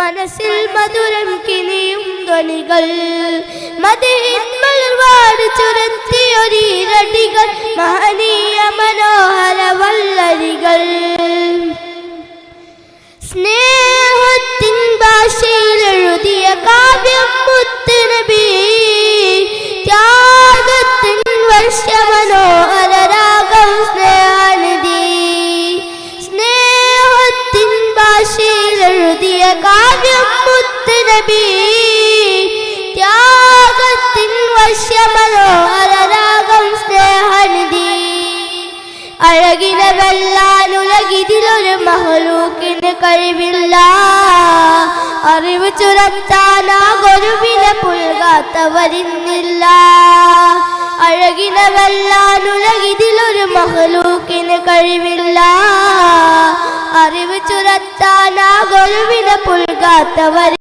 മനസ്സിൽ മധുരം കിനിയും ധ്വനികൾ. മതിന്മലർവാട് ചുരത്തിയൊരീരടികൾ മഹനീയ മനോഹര വല്ലരികൾ സ്നേഹത്തിൻ കാവ്യം മുത്തുനബി ത്യാഗത്തിൻ വർഷമനോഹര രാഗം സ്നേഹനിധി. അഴകിനെ വെല്ലാനുലകിതിലൊരു മഹലൂക്കിന് കഴിവില്ല. അറിവ് ഗുരുവിനെ പുൽകാത്തവരിന്നില്ല. അഴകിനെ വെല്ലാനുലകിതിലൊരു മഹലൂക്കിന് കഴിവില്ല. ആ ഗുരുവിനെ പുൽകാത്തവർ.